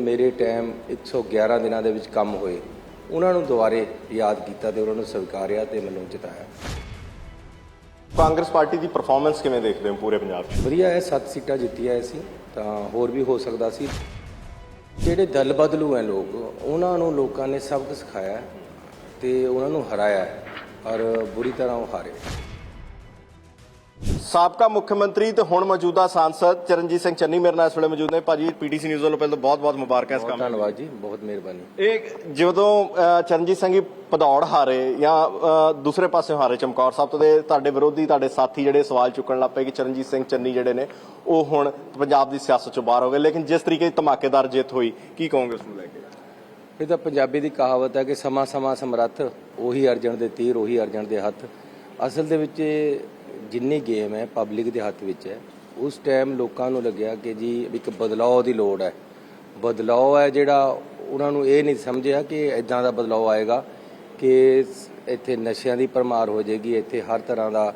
ਮੇਰੇ ਟਾਈਮ 111 ਦਿਨਾਂ ਦੇ ਵਿੱਚ ਕੰਮ ਹੋਏ। ਉਹਨਾਂ ਨੂੰ ਦੁਬਾਰੇ ਯਾਦ ਕੀਤਾ ਤੇ ਉਹਨਾਂ ਨੂੰ ਸਵੀਕਾਰਿਆ ਤੇ ਮੈਨੂੰ ਜਿਤਾਇਆ। ਕਾਂਗਰਸ ਪਾਰਟੀ ਦੀ ਪਰਫਾਰਮੈਂਸ ਕਿਵੇਂ ਦੇਖਦੇ ਹੋ ਪੂਰੇ ਪੰਜਾਬ 'ਚ? ਵਧੀਆ ਹੈ ਸੱਤ ਸੀਟਾਂ ਜਿੱਤੀਆਂ ਅਸੀਂ ਤਾਂ ਹੋਰ ਵੀ ਹੋ ਸਕਦਾ ਸੀ। ਜਿਹੜੇ ਦਲ ਬਦਲੂ ਹੈ ਲੋਕ ਉਹਨਾਂ ਨੂੰ ਲੋਕਾਂ ਨੇ ਸਬਕ ਸਿਖਾਇਆ ਤੇ ਉਹਨਾਂ ਨੂੰ ਹਰਾਇਆ ਔਰ ਬੁਰੀ ਤਰ੍ਹਾਂ ਉਹ ਹਾਰੇ। ਸਾਬਕਾ ਮੁੱਖ ਮੰਤਰੀ ਤੇ ਹੁਣ ਮੌਜੂਦਾ ਸਾਂਸਦ ਚਰਨਜੀਤ ਸਿੰਘ ਚੰਨੀ ਮੇਰੇ ਨਾਲ ਇਸ ਵੇਲੇ ਮੌਜੂਦ ਨੇ। ਭਾਜੀ ਪੀਟੀਸੀ ਨਿਊਜ਼ ਵੱਲੋਂ ਪਹਿਲਾਂ ਬਹੁਤ-ਬਹੁਤ ਮੁਬਾਰਕਾਂ ਇਸ ਕੰਮ ਲਈ। ਧੰਨਵਾਦ ਜੀ ਬਹੁਤ ਮਿਹਰਬਾਨੀ। ਇਹ ਜਦੋਂ ਚਰਨਜੀਤ ਸਿੰਘ ਜੀ ਭਦੌੜ ਹਾਰੇ ਜਾਂ ਦੂਸਰੇ ਪਾਸੇ ਹਾਰੇ ਚਮਕੌਰ ਸਾਹਿਬ ਤੋਂ ਦੇ ਤੁਹਾਡੇ ਵਿਰੋਧੀ ਤੁਹਾਡੇ ਸਾਥੀ ਜਿਹੜੇ ਸਵਾਲ ਚੁੱਕਣ ਲੱਗ ਪਏ ਕਿ ਚਰਨਜੀਤ ਸਿੰਘ ਚੰਨੀ ਜਿਹੜੇ ਨੇ ਉਹ ਹੁਣ ਪੰਜਾਬ ਦੀ ਸਿਆਸਤ ਚੋਂ ਬਾਹਰ ਹੋ ਗਏ। ਲੇਕਿਨ ਜਿਸ ਤਰੀਕੇ ਦੀ ਧਮਾਕੇਦਾਰ ਜਿੱਤ ਹੋਈ ਕੀ ਕਹੋਗੇ ਉਸ ਨੂੰ ਲੈ ਕੇ? ਇਹ ਤਾਂ ਪੰਜਾਬੀ ਦੀ ਕਹਾਵਤ ਹੈ ਕਿ ਸਮਾਂ ਸਮਾਂ ਸਮਰੱਥ ਉਹੀ ਅਰਜਣ ਦੇ ਤੀਰ ਉਹੀ ਅਰਜਣ ਦੇ ਹੱਥ। ਅਸਲ ਦੇ ਵਿੱਚ ਜਿੰਨੀ ਗੇਮ ਹੈ ਪਬਲਿਕ ਦੇ ਹੱਥ ਵਿੱਚ ਹੈ, ਉਸ ਟਾਈਮ ਲੋਕਾਂ ਨੂੰ ਲੱਗਿਆ ਕਿ ਜੀ ਇੱਕ ਬਦਲਾਅ ਦੀ ਲੋੜ ਹੈ। ਬਦਲਾਅ ਹੈ ਜਿਹੜਾ ਉਹਨਾਂ ਨੂੰ ਇਹ ਨਹੀਂ ਸਮਝਿਆ ਕਿ ਇਦਾਂ ਦਾ ਬਦਲਾਅ ਆਏਗਾ ਕਿ ਇੱਥੇ ਨਸ਼ਿਆਂ ਦੀ ਪਰਮਾਰ ਹੋ ਜਾਏਗੀ, ਇੱਥੇ ਹਰ ਤਰ੍ਹਾਂ ਦਾ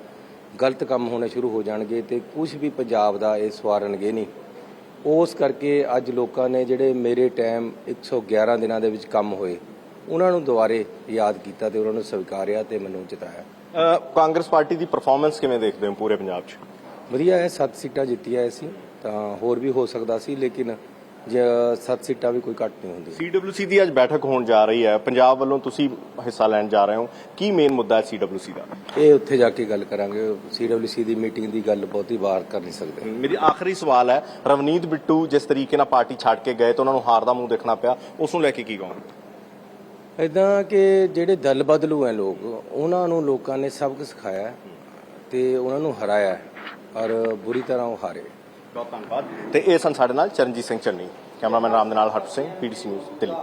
ਗਲਤ ਕੰਮ ਹੋਣੇ ਸ਼ੁਰੂ ਹੋ ਜਾਣਗੇ ਤੇ ਕੁਝ ਵੀ ਪੰਜਾਬ ਦਾ ਇਹ ਸਵਾਰਨਗੇ ਨਹੀਂ। ਉਸ ਕਰਕੇ ਅੱਜ ਲੋਕਾਂ ਨੇ ਜਿਹੜੇ ਮੇਰੇ ਟਾਈਮ 111 ਦਿਨਾਂ ਦੇ ਵਿੱਚ ਕੰਮ ਹੋਏ। ਉਹਨਾਂ ਨੂੰ ਦੁਬਾਰੇ ਯਾਦ ਕੀਤਾ ਤੇ ਉਹਨਾਂ ਨੂੰ ਸਵੀਕਾਰਿਆ ਤੇ ਮੈਨੂੰ ਜਿਤਾਇਆ। ਕਾਂਗਰਸ ਪਾਰਟੀ ਦੀ ਪਰਫਾਰਮੈਂਸ ਕਿਵੇਂ ਦੇਖਦੇ ਹੋ ਪੂਰੇ ਪੰਜਾਬ 'ਚ? ਵਧੀਆ ਹੈ ਸੱਤ ਸੀਟਾਂ ਜਿੱਤੀਆਂ ਅਸੀਂ ਤਾਂ ਹੋਰ ਵੀ ਹੋ ਸਕਦਾ ਸੀ ਲੇਕਿਨ ਜੇ ਸੱਤ ਸੀਟਾਂ ਵੀ ਕੋਈ ਘੱਟ ਨਹੀਂ ਹੁੰਦੀ ਸੀਡਬਲਯੂਸੀ ਦੀ ਅੱਜ ਬੈਠਕ ਹੋਣ ਜਾ ਰਹੀ ਹੈ ਪੰਜਾਬ ਵੱਲੋਂ ਤੁਸੀਂ ਹਿੱਸਾ ਲੈਣ ਜਾ ਰਹੇ ਹੋ ਕੀ ਮੇਨ ਮੁੱਦਾ ਹੈ ਸੀਡਬਲਯੂਸੀ ਦਾ? ਇਹ ਉੱਥੇ ਜਾ ਕੇ ਗੱਲ ਕਰਾਂਗੇ ਸੀਡਬਲਯੂਸੀ ਦੀ ਮੀਟਿੰਗ ਦੀ ਗੱਲ ਬਹੁਤੀ ਵਾਰ ਕਰ ਨਹੀਂ ਸਕਦੇ। ਮੇਰੀ ਆਖਰੀ ਸਵਾਲ ਹੈ ਰਵਨੀਤ ਬਿੱਟੂ ਜਿਸ ਤਰੀਕੇ ਨਾਲ ਪਾਰਟੀ ਛੱਡ ਕੇ ਗਏ ਤਾਂ ਉਹਨਾਂ ਨੂੰ ਹਾਰ ਦਾ ਮੂੰਹ ਦੇਖਣਾ ਪਿਆ ਉਸ ਨੂੰ ਲੈ ਕੇ ਕੀ ਕਹੋਗੇ? ਇਦਾਂ ਕਿ ਜਿਹੜੇ ਦਲ ਬਦਲੂ ਹੈ ਲੋਕ, ਉਹਨਾਂ ਨੂੰ ਲੋਕਾਂ ਨੇ ਸਬਕ ਸਿਖਾਇਆ ਹੈ ਤੇ ਉਹਨਾਂ ਨੂੰ ਹਰਾਇਆ ਔਰ ਬੁਰੀ ਤਰ੍ਹਾਂ ਉਹ ਹਾਰੇ। ਬਹੁਤ ਧੰਨਵਾਦ। ਤੇ ਇਹ ਸਨ ਸਾਡੇ ਨਾਲ ਚਰਨਜੀਤ ਸਿੰਘ ਚੰਨੀ, ਕੈਮਰਾਮੈਨ ਰਾਮ ਦੇ ਨਾਲ ਹਰਪ ਸਿੰਘ ਪੀਟੀਸੀ ਨਿਊਜ਼, ਦਿੱਲੀ।